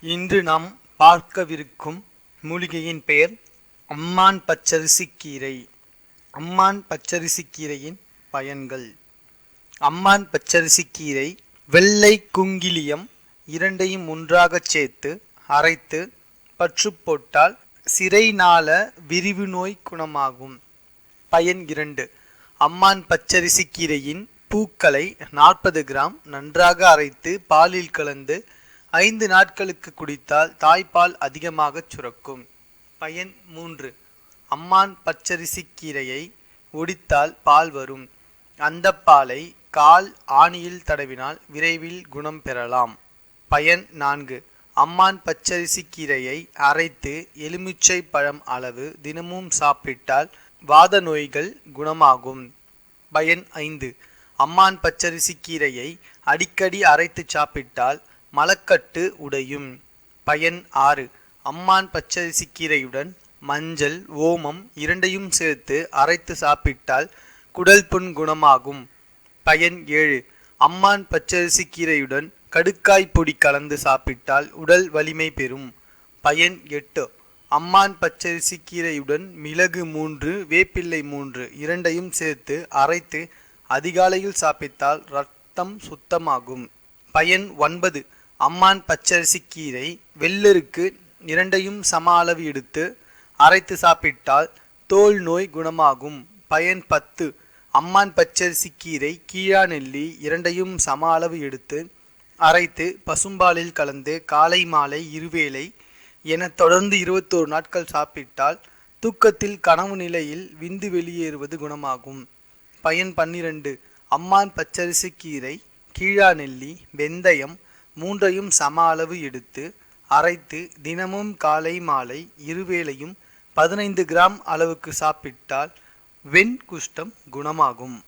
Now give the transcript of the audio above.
இன்று நாம் பார்க்கவிருக்கும் மூலிகையின் பெயர் அம்மான் பச்சரிசி கீரை அம்மான் பச்சரிசி கீரையின் பயன்கள். அம்மான் பச்சரிசி கீரை வெள்ளை குங்கிலியம் இரண்டையும் ஒன்றாகச் சேர்த்து அரைத்து பற்று போட்டால் சிறைநாள விரிவு நோய் குணமாகும். பயன் இரண்டு. அம்மான் பச்சரிசி கீரையின் பூக்களை நாற்பது கிராம் நன்றாக அரைத்து பாலில் கலந்து ஐந்து நாட்களுக்கு குடித்தால் தாய்ப்பால் அதிகமாகச் சுரக்கும். பயன் மூன்று. அம்மான் பச்சரிசி கீரையை ஒடித்தால் பால் வரும். அந்த பாலை கால் ஆணியில் தடவினால் விரைவில் குணம் பெறலாம். பயன் நான்கு. அம்மான் பச்சரிசி கீரையை அரைத்து எலுமிச்சை பழம் அளவு தினமும் சாப்பிட்டால் வாத நோய்கள் குணமாகும். பயன் ஐந்து. அம்மான் பச்சரிசி கீரையை அடிக்கடி அரைத்து சாப்பிட்டால் மலக்கட்டு உடையும். பயன் ஆறு. அம்மான் பச்சரிசி கீரையுடன் மஞ்சள் ஓமம் இரண்டையும் சேர்த்து அரைத்து சாப்பிட்டால் குடல் புண் குணமாகும். பயன் ஏழு. அம்மான் பச்சரிசி கீரையுடன் கடுக்காய் பொடி கலந்து சாப்பிட்டால் உடல் வலிமை பெறும். பயன் எட்டு. அம்மான் பச்சரிசி கீரையுடன் மிளகு மூன்று வேப்பிள்ளை மூன்று இரண்டையும் சேர்த்து அரைத்து அதிகாலையில் சாப்பிட்டால் ரத்தம் சுத்தமாகும். பயன் ஒன்பது. அம்மான் பச்சரிசி கீரை வெள்ளருக்கு இரண்டையும் சம அளவு எடுத்து அரைத்து சாப்பிட்டால் தோல் நோய் குணமாகும். பயன் பத்து. அம்மான் பச்சரிசி கீரை கீழா நெல்லி இரண்டையும் சம அளவு எடுத்து அரைத்து பசும்பாலில் கலந்து காலை மாலை இருவேளை என தொடர்ந்து இருபத்தோரு நாட்கள் சாப்பிட்டால் தூக்கத்தில் கனவு நிலையில் விந்து வெளியேறுவது குணமாகும். பயன் பன்னிரண்டு. அம்மான் பச்சரிசி கீரை கீழா நெல்லி வெந்தயம் மூன்றையும் சம அளவு எடுத்து அரைத்து தினமும் காலை மாலை இருவேளையும் பதினைந்து கிராம் அளவுக்கு சாப்பிட்டால் வெண் குஷ்டம் குணமாகும்.